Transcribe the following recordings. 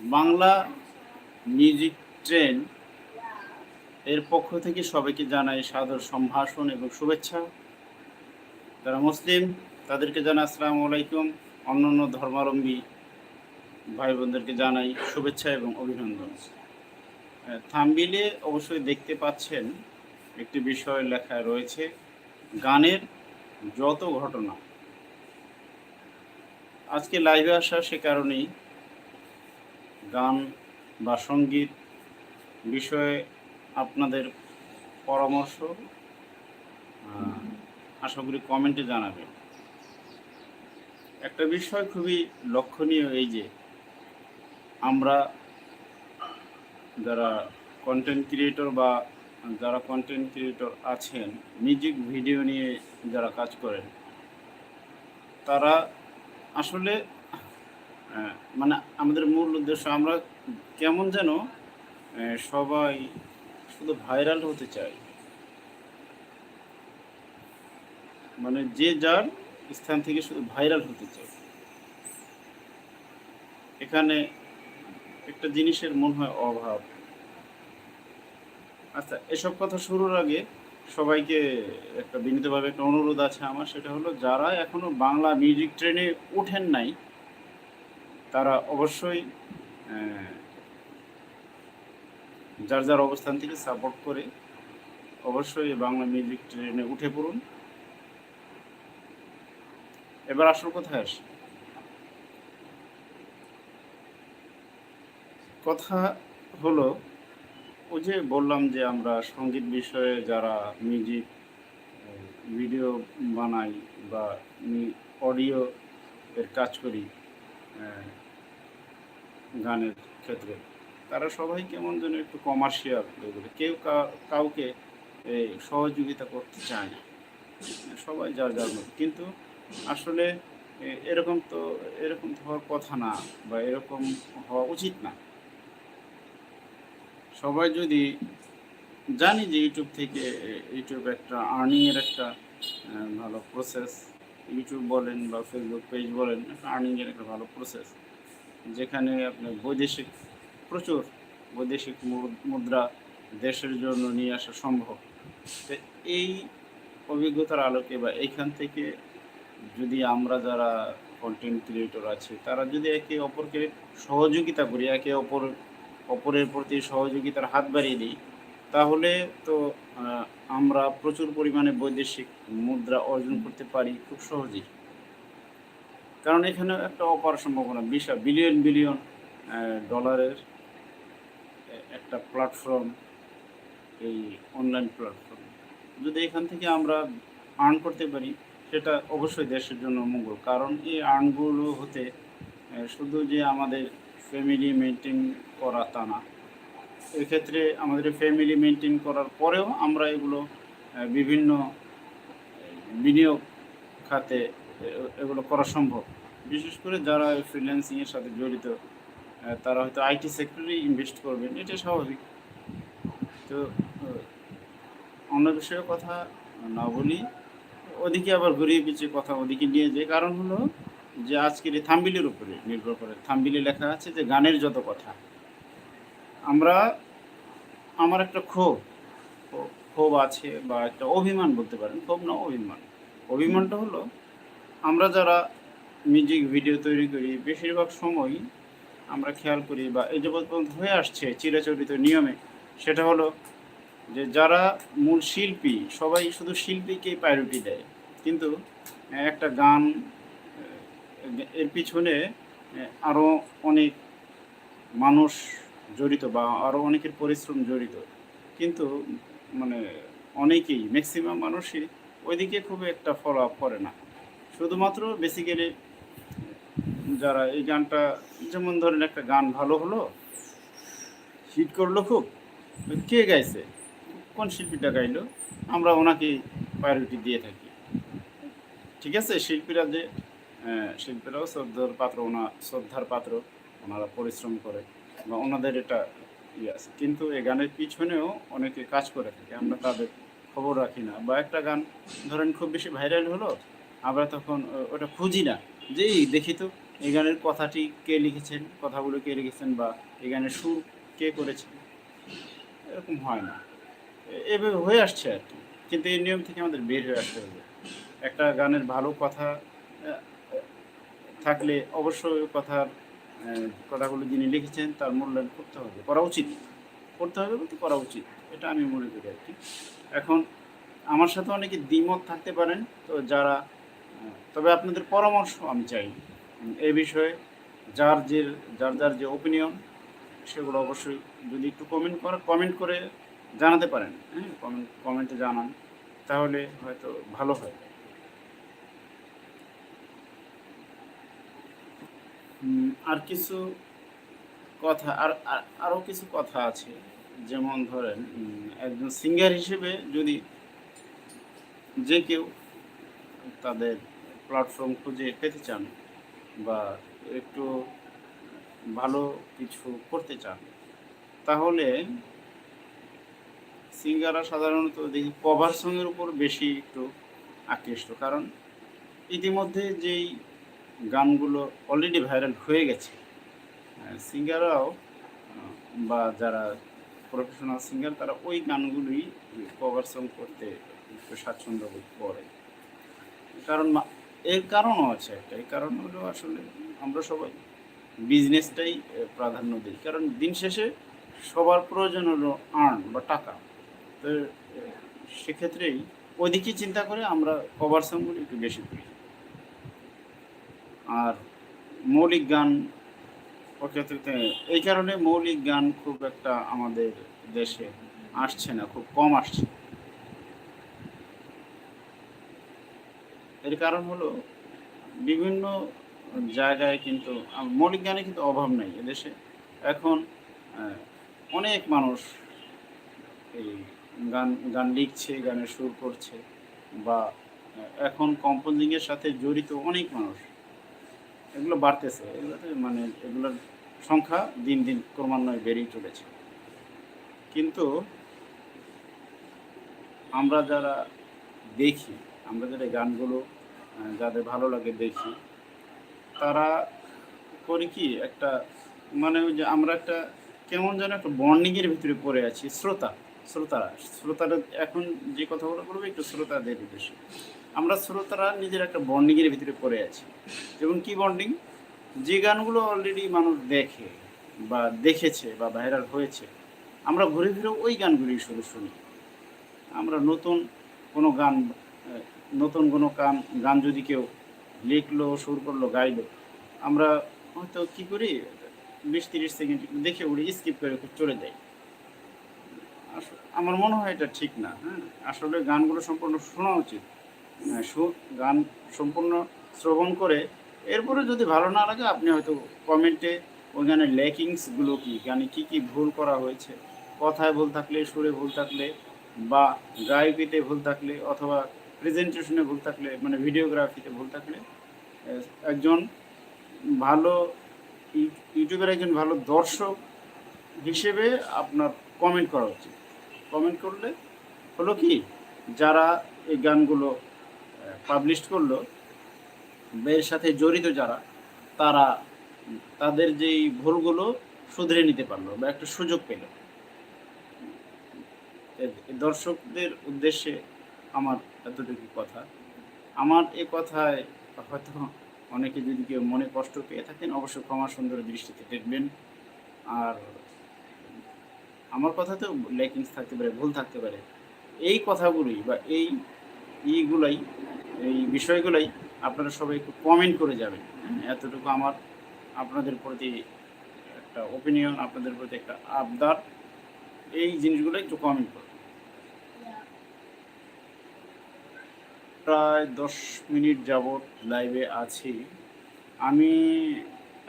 Bangla music train এর পক্ষ থেকে সবাইকে জানাই সাদর সম্ভাষণ এবং শুভেচ্ছা। যারা মুসলিম, তাদেরকে জানাই আসসালামু আলাইকুম। অন্যান্য ধর্মাবলম্বী ভাই বোনদেরকে জানাই শুভেচ্ছা এবং অভিনন্দন। থাম্বিলে অবশ্যই দেখতে পাচ্ছেন একটি বিষয় লেখা রয়েছে, গানের যত ঘটনা। আজকে লাইভে আসা সে কারণেই গান বা সংগীত বিষয়ে আপনাদের পরামর্শ আশা করি কমেন্টে জানাবেন একটা বিষয় খুবই লক্ষণীয় এই যে, আমরা যারা কন্টেন্ট ক্রিয়েটর বা যারা কন্টেন্ট ক্রিয়েটর আছেন মিউজিক ভিডিও নিয়ে যারা কাজ করেন, তারা আসলে মানে আমাদের মূল উদ্দেশ্য, আমরা কেমন যেন সবাই শুধু ভাইরাল হতে চাই। মানে যে যার স্থান থেকে শুধু ভাইরাল হতে চাই। এখানে একটা জিনিসের মনে হয় অভাব। আচ্ছা এসব কথা শুরুর আগে সবাইকে একটা বিনীতভাবে একটা অনুরোধ আছে আমার, সেটা হলো যারা এখনও বাংলা মিউজিক ট্রেনে ওঠেন নাই তারা অবশ্যই যার যার অবস্থান থেকে সাপোর্ট করে অবশ্যই বাংলা মিউজিক ট্রেনে উঠে পড়ুন। এবার আসল কোথায় আসি। কথা হলো, ওই যে বললাম যে আমরা সংগীত বিষয়ে যারা মিউজিক ভিডিও বানাই বা অডিও এর কাজ করি গানের ক্ষেত্রে। তারা সবাই কেমন যেন একটু কমার্শিয়াল এগুলো কেউ কাউকে সহযোগিতা করতে চায় না। সবাই যার যার মতো। কিন্তু আসলে এরকম তো, এরকম হওয়ার কথা না বা এরকম হওয়া উচিত না। সবাই যদি জানি যে ইউটিউব থেকে ইউটিউব একটা আর্নিংয়ের একটা ভালো প্রসেস ইউটিউব বলেন বা ফেসবুক পেজ বলেন আর্নিংয়ের একটা ভালো প্রসেস যেখানে আপনার বৈদেশিক, প্রচুর বৈদেশিক মুদ্রা দেশের জন্য নিয়ে আসা সম্ভব। তো এই অভিজ্ঞতার আলোকে বা এইখান থেকে যদি আমরা যারা কন্টেন্ট ক্রিয়েটর আছি, তারা যদি একে অপরকে সহযোগিতা করি, একে অপর, অপরের প্রতি সহযোগিতার হাত বাড়িয়ে দিই, তাহলে তো আমরা প্রচুর পরিমাণে বৈদেশিক মুদ্রা অর্জন করতে পারি খুব সহজেই। কারণ এখানে একটা অপার সম্ভাবনা বিশাল বিলিয়ন বিলিয়ন ডলারের একটা প্ল্যাটফর্ম এই অনলাইন প্ল্যাটফর্ম যদি এখান থেকে আমরা আর্ন করতে পারি, সেটা অবশ্যই দেশের জন্য মঙ্গল। কারণ এই আর্নগুলো হতে শুধু যে আমাদের ফ্যামিলি মেনটেন করা তা না, এক্ষেত্রে আমাদের ফ্যামিলি মেনটেন করার পরেও আমরা এগুলো বিভিন্ন বিনিয়োগ খাতে এগুলো করা সম্ভব। বিশেষ করে যারা ফ্রিল্যান্সিংয়ের সাথে জড়িত তারা হয়তো আইটি সেক্টরে ইনভেস্ট করবেন, এটা স্বাভাবিক। তো অন্য বিষয়ে কথা না বলি, ওদিকে আবার ঘুরিয়ে পিছিয়ে কথা ওদিকে নিয়ে যে কারণ হলো যে আজকের এই থাম্বিলের উপরে নির্ভর করে। থাম্বিলে লেখা আছে যে গানের যত কথা। আমরা, আমার একটা ক্ষোভ- ক্ষোভ আছে বা একটা অভিমান বলতে পারেন, ক্ষোভ না, অভিমান। অভিমানটা হলো আমরা যারা মিউজিক ভিডিও তৈরি করি, বেশিরভাগ সময় আমরা খেয়াল করি বা এই যে হয়ে আসছে চিরাচরিত নিয়মে, সেটা হলো যে যারা মূল শিল্পী, সবাই শুধু শিল্পীকেই প্রায়োরিটি দেয়। কিন্তু একটা গান, এর পিছনে আরও অনেক মানুষ জড়িত বা আরও অনেকের পরিশ্রম জড়িত। কিন্তু মানে অনেকেই ম্যাক্সিমাম মানুষই ওইদিকে খুব একটা ফলো আপ করে না। শুধুমাত্র বেসিক্যালি যারা এই গানটা যেমন ধরেন একটা গান ভালো হলো হিট করল খুব, কে গাইছে? কোন শিল্পীটা গাইলো? আমরা ওনাকে প্রায়োরিটি দিয়ে থাকি। ঠিক আছে? শিল্পীরা যে শিল্পীরাও শ্রদ্ধার পাত্র, ওনা, শ্রদ্ধার পাত্র, ওনারা পরিশ্রম করে বা ওনাদের এটা ইয়ে আছে। কিন্তু এই গানের পিছনেও অনেকে কাজ করে থাকে। আমরা তাদের খবর রাখি না। বা একটা গান ধরেন খুব বেশি ভাইরাল হলো, আমরা তখন ওটা খুঁজি না। যেই দেখি তো এই গানের কথাটি কে লিখেছেন, কথাগুলো কে লিখেছেন বা এই গানের সুর কে করেছেন? এরকম হয় না। এভাবে হয়ে আসছে আর কি। কিন্তু এই নিয়ম থেকে আমাদের বের হয়ে আসতে হবে। একটা গানের ভালো কথা থাকলে অবশ্যই কথার কথাগুলো যিনি লিখেছেন তার মূল্যায়ন করতে হবে। করা উচিত। করতে হবে বলতে করা উচিত। এটা আমি মনে করি আর কি। এখন আমার সাথে অনেকে দ্বিমত থাকতে পারেন। তো যারা তবে আপনাদের পরামর্শ আমি চাই। এই বিষয়ে যার যে, যার যার যে ওপিনিয়ন সেগুলো অবশ্যই যদি একটু কমেন্ট করে কমেন্ট করে জানাতে পারেন হ্যাঁ? কমেন্ট কমেন্টে জানান, তাহলে হয়তো ভালো হয়। আর কিছু কথা, আর- আরও কিছু কথা আছে, যেমন ধরেন একজন সিঙ্গার হিসেবে যদি যে কেউ তাদের প্ল্যাটফর্ম খুঁজে পেতে চান বা একটু ভালো কিছু করতে চান, তাহলে সিঙ্গাররা সাধারণত দেখি কভার সঙ্গের উপর বেশি একটু আকৃষ্ট। কারণ ইতিমধ্যে যেই গানগুলো অলরেডি ভাইরাল হয়ে গেছে সিঙ্গাররাও বা যারা প্রফেশনাল সিঙ্গার তারা ওই গানগুলোই কভার সং করতে একটু স্বাচ্ছন্দ্য করে। কারণ এর কারণও আছে একটা। এই কারণ হলো আসলে আমরা সবাই বিজনেসটাই প্রাধান্য দিই। কারণ দিন শেষে সবার প্রয়োজন হলো আর্ন বা টাকা। তো সেক্ষেত্রেই ওইদিকে চিন্তা করে আমরা কভার সংগুলো একটু বেশি করি। আর মৌলিক গান এই কারণে মৌলিক গান খুব একটা আমাদের দেশে আসছে না, খুব কম আসছে। এর কারণ হলো বিভিন্ন জায়গায় কিন্তু, মৌলিক গানে কিন্তু অভাব নেই এদেশে। এখন অনেক মানুষ এই গান গান লিখছে, গানের সুর করছে বা এখন কম্পোজিংয়ের সাথে জড়িত অনেক মানুষ। এগুলো বাড়তেছে। এগুলোতে মানে এগুলোর সংখ্যা দিন দিন ক্রমান্বয়ে বেড়েই চলেছে। কিন্তু আমরা যারা দেখি, আমরা যারা গানগুলো যাদের ভালো লাগে দেখি তারা করি কি একটা মানে ওই যে আমরা একটা কেমন যেন একটা বন্ডিংয়ের ভিতরে পড়ে আছি, শ্রোতা, শ্রোতারা। শ্রোতারা এখন যে কথাগুলো বলব, একটু শ্রোতাদের উদ্দেশ্যে। আমরা শ্রোতারা নিজের একটা বন্ডিংয়ের ভিতরে পড়ে আছি। যেমন কি বন্ডিং যে গানগুলো অলরেডি মানুষ দেখে বা দেখেছে বা ভাইরাল হয়েছে, আমরা ঘুরে ফিরে ওই গানগুলি শুধু শুনি। আমরা নতুন কোনো গান নতুন কোনো গান গান যদি কেউ লিখলো সুর করল গাইলো আমরা হয়তো কি করি বিশ তিরিশ সেকেন্ড দেখে উড়ি স্কিপ করে চলে যাই। আমার মনে হয় এটা ঠিক না হ্যাঁ? আসলে গানগুলো সম্পূর্ণ শোনা উচিত। হ্যাঁ, সু- গান সম্পূর্ণ শ্রবণ করে এরপরে যদি ভালো না লাগে আপনি হয়তো কমেন্টে ওই গানের ল্যাকিংসগুলো কি গানে কি কি ভুল করা হয়েছে কথায় ভুল থাকলে সুরে ভুল থাকলে বা গায়কিতে ভুল থাকলে অথবা প্রেজেন্টেশনে ভুল থাকলে মানে ভিডিওগ্রাফিতে ভুল থাকলে একজন ভালো ইউ- ইউটিউবের একজন ভালো দর্শক হিসেবে আপনার কমেন্ট করা উচিত। কমেন্ট করলে হলো কি, যারা এই গানগুলো পাবলিশ করল এর সাথে জড়িত যারা, তারা তাদের যেই ভুলগুলো শুধরে নিতে পারল বা একটা সুযোগ পেল। দর্শকদের উদ্দেশ্যে আমার এতটুকু কথা। আমার এ কথায় হয়তো অনেকে যদি কেউ মনে কষ্ট পেয়ে থাকেন, অবশ্যই ক্ষমা সুন্দর দৃষ্টিতে দেখবেন। আর আমার কথাতেও লেকিংস থাকতে পারে, ভুল থাকতে পারে। এই কথাগুলোই বা এই ইগুলাই, এই বিষয়গুলোই আপনারা সবাই একটু কমেন্ট করে যাবেন। এতটুকু আমার, আপনাদের প্রতি একটা ওপিনিয়ন আপনাদের প্রতি একটা আবদার। এই জিনিসগুলো একটু কমেন্ট করুন। প্রায় দশ মিনিট যাবৎ লাইভে আছি। আমি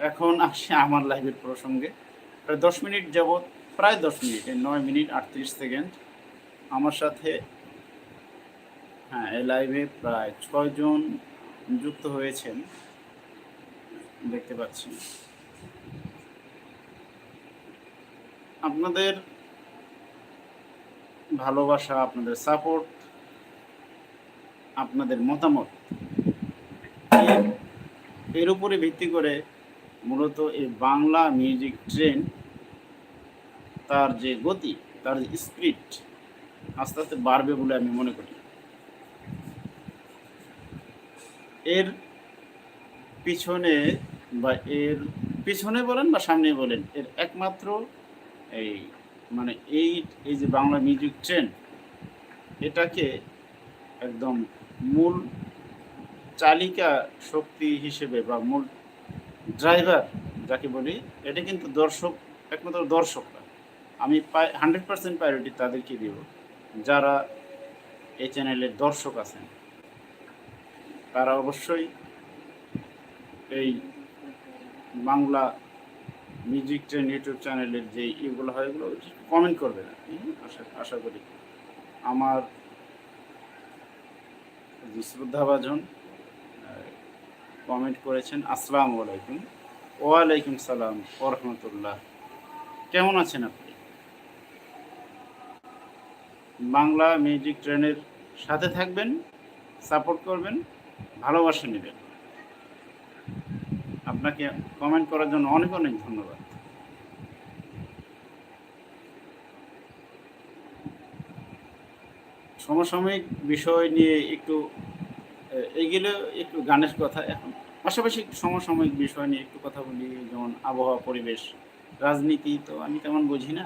এখন আসছি আমার লাইভের প্রসঙ্গে। প্রায় দশ মিনিট যাবৎ, প্রায় দশ মিনিট নয় মিনিট আটত্রিশ সেকেন্ড আমার সাথে হ্যাঁ এই লাইভে প্রায় ছয়জন যুক্ত হয়েছেন। দেখতে পাচ্ছি। আপনাদের ভালোবাসা, আপনাদের সাপোর্ট আপনাদের মতামত। এর উপরে ভিত্তি করে মূলত এই বাংলা মিউজিক ট্রেন তার যে গতি, তার যে স্পিড আস্তে আস্তে বাড়বে বলে আমি মনে করি। এর পিছনে বা এর পিছনে বলেন বা সামনে বলেন, এর একমাত্র এই মানে এই এই যে বাংলা মিউজিক ট্রেন এটাকে একদম মূল চালিকা শক্তি হিসেবে বা মূল ড্রাইভার যাকে বলি, এটা কিন্তু দর্শক, একমাত্র দর্শকরা। আমি হান্ড্রেড পার্সেন্ট প্রায়োরিটি তাদেরকে দিব, যারা এই চ্যানেলের দর্শক আছেন। তারা অবশ্যই এই বাংলা মিউজিক ট্রেন ইউটিউব চ্যানেলের যে ইগুলো হয়, এগুলো কমেন্ট করবে না আশা আশা করি। আমার শ্রদ্ধাভাজন কমেন্ট করেছেন, আসসালামু আলাইকুম। ওয়ালাইকুম সালাম ওরহমতুল্লাহ কেমন আছেন আপনি? বাংলা মিউজিক ট্রেনের সাথে থাকবেন, সাপোর্ট করবেন, ভালোবাসা নেবেন। আপনাকে কমেন্ট করার জন্য অনেক অনেক ধন্যবাদ। সমসাময়িক বিষয় নিয়ে একটু এগুলো একটু গানের কথা এখন। পাশাপাশি একটু সমসাময়িক বিষয় নিয়ে একটু কথা বলি, যেমন আবহাওয়া, পরিবেশ, রাজনীতি তো আমি তেমন বুঝি না।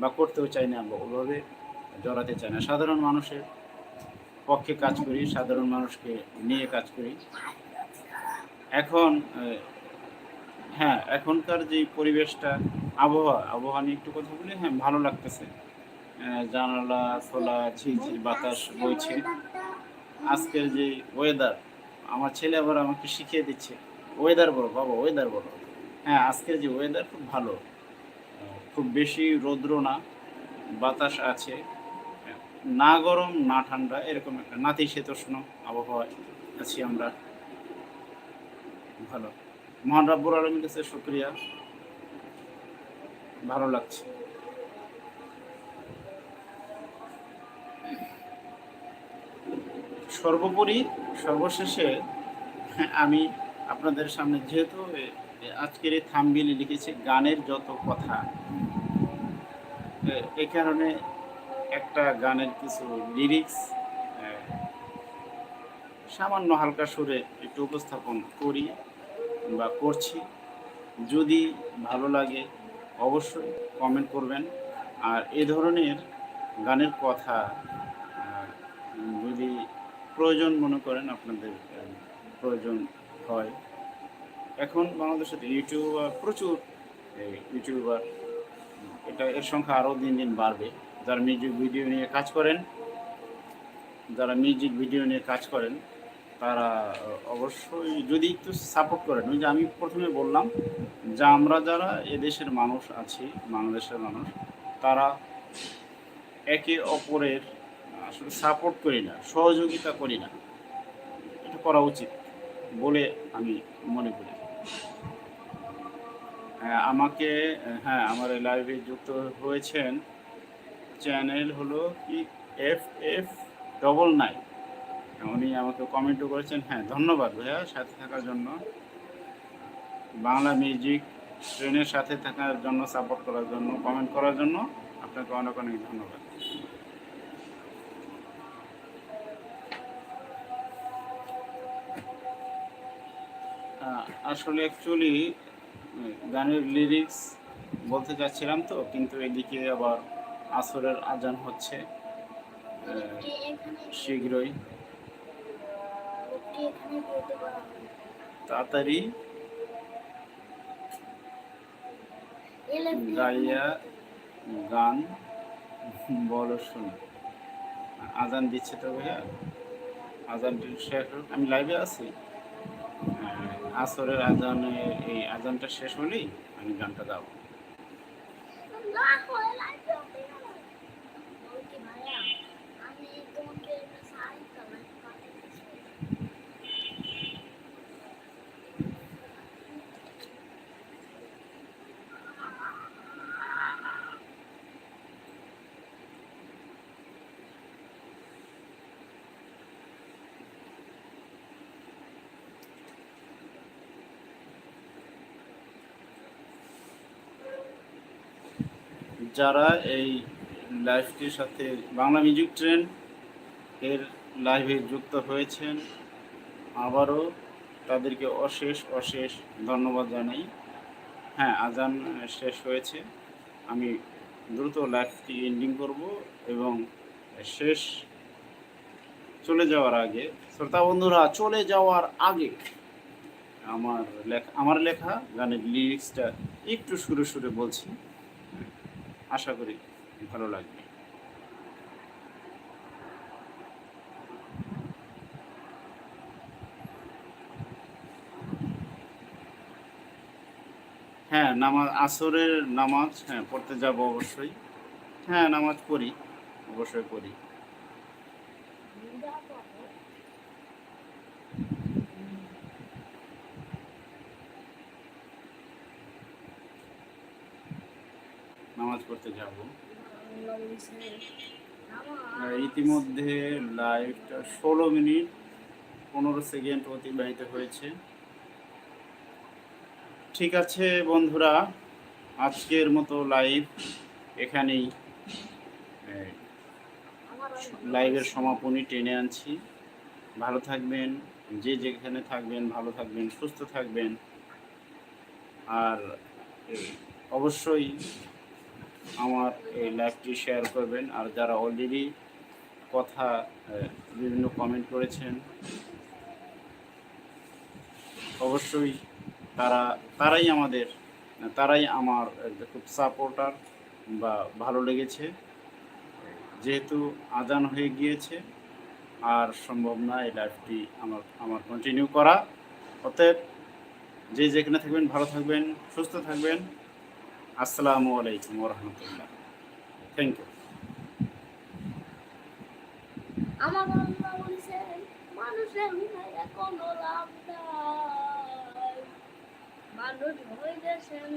বা করতেও চাই না, বা ওভাবে জড়াতে চাই না। সাধারণ মানুষের পক্ষে কাজ করি, সাধারণ মানুষকে নিয়ে কাজ করি। এখন হ্যাঁ এখনকার যে পরিবেশটা, আবহাওয়া আবহাওয়া নিয়ে একটু কথা বলি হ্যাঁ ভালো লাগতেছে। জানালা, খোলা ঝিঝির বাতাস বইছে। আজকের যে ওয়েদার আমার ছেলে আবার আমাকে শিখিয়ে দিচ্ছে ওয়েদার বলো, বাবা ওয়েদার বলো। হ্যাঁ আজকের যে ওয়েদার খুব ভালো। খুব বেশি রৌদ্র না, বাতাস আছে। না গরম, না ঠান্ডা, এরকম একটা নাতিশীতোষ্ণ আবহাওয়ায় আছি আমরা। ভালো। মহান রাব্বুর আলমীর কাছে শুক্রিয়া। ভালো লাগছে। সর্বোপরি সর্বশেষে আমি আপনাদের সামনে যেহেতু আজকের এই থামবিলে লিখেছি, গানের যত কথা এই কারণে একটা গানের কিছু লিরিক্স সামান্য হালকা সুরে একটু উপস্থাপন করি বা করছি। যদি ভালো লাগে অবশ্যই কমেন্ট করবেন। আর এ ধরনের গানের কথা প্রয়োজন মনে করেন আপনাদের প্রয়োজন হয়। এখন বাংলাদেশে ইউটিউবার, প্রচুর ইউটিউবার, এটা, এর সংখ্যা আরও দিন দিন বাড়বে। যারা মিউজিক ভিডিও নিয়ে কাজ করেন, যারা মিউজিক ভিডিও নিয়ে কাজ করেন, তারা অবশ্যই যদি একটু সাপোর্ট করেন, ওই যে আমি প্রথমে বললাম যে আমরা যারা এদেশের মানুষ আছি, বাংলাদেশের মানুষ, তারা একে অপরের আসলে সাপোর্ট করি না সহযোগিতা করি না। এটা করা উচিত বলে আমি মনে করি। হ্যাঁ, আমাকে হ্যাঁ আমার লাইভে যুক্ত হয়েছেন চ্যানেল হলো কি? এফ এফ ডবল নাইন উনি আমাকে কমেন্টও করেছেন। হ্যাঁ ধন্যবাদ ভাইয়া সাথে থাকার জন্য। বাংলা মিউজিক ট্রেনের সাথে থাকার জন্য সাপোর্ট করার জন্য কমেন্ট করার জন্য আপনাকে অনেক অনেক ধন্যবাদ। আসলে অ্যাকচুয়ালি গানের লিরিক্স বলতে চাচ্ছিলাম তো, কিন্তু এদিকে আবার আসরের আজান হচ্ছে শীঘ্রই। তাড়াতাড়ি গাইয়া গান, বলো শুনি। আজান দিচ্ছে তো ভাইয়া। আজানটি শেষ আমি লাইভে আছি। আসরের আজানে এই আজানটা শেষ হলেই আমি গানটা গাবো। যারা এই লাইভটির সাথে বাংলা মিউজিক ট্রেন এর লাইভে যুক্ত হয়েছেন, আবারও তাদেরকে অশেষ অশেষ ধন্যবাদ জানাই। হ্যাঁ আজান শেষ হয়েছে। আমি দ্রুত লাইভটি এন্ডিং করব এবং শেষ চলে যাওয়ার আগে, শ্রোতা বন্ধুরা, চলে যাওয়ার আগে আমার লেখা আমার লেখা, গানের লিরিক্সটা একটু সুরে সুরে বলছি। আশা করি ভালো লাগবে। হ্যাঁ নামাজ, আসরের নামাজ হ্যাঁ পড়তে যাব অবশ্যই। হ্যাঁ নামাজ পড়ি, অবশ্যই পড়ি যা পাবো নামাজ পড়তে যাব বাংলা বলছে আর ইতিমধ্যে লাইভটা ষোলো মিনিট, পনেরো সেকেন্ড অতিবাহিত হয়েছে। ঠিক আছে বন্ধুরা, আজকের মতো লাইভ এখানেই লাইভের সমাপনী টেনে আনছি। ভালো থাকবেন, যে যেখানে থাকবেন, ভালো থাকবেন, সুস্থ থাকবেন। আর অবশ্যই আমার এই লাইভটি শেয়ার করবেন। আর যারা অলরেডি কথা বিভিন্ন কমেন্ট করেছেন, অবশ্যই তারা, তারাই আমাদের, তারাই আমার খুব সাপোর্টার বা ভালো লেগেছে। যেহেতু আজান হয়ে গিয়েছে, আর সম্ভব না এই লাইফটি আমার আমার কন্টিনিউ করা। অতএব যে যেখানে থাকবেন, ভালো থাকবেন, সুস্থ থাকবেন। আসসালামু আলাইকুম রহমতুল্লাহ। থ্যাংক ইউ আমার আল্লাহ বলছে, মানুষের কোনো লাভ নাই। মানুষ হয়ে গেছেন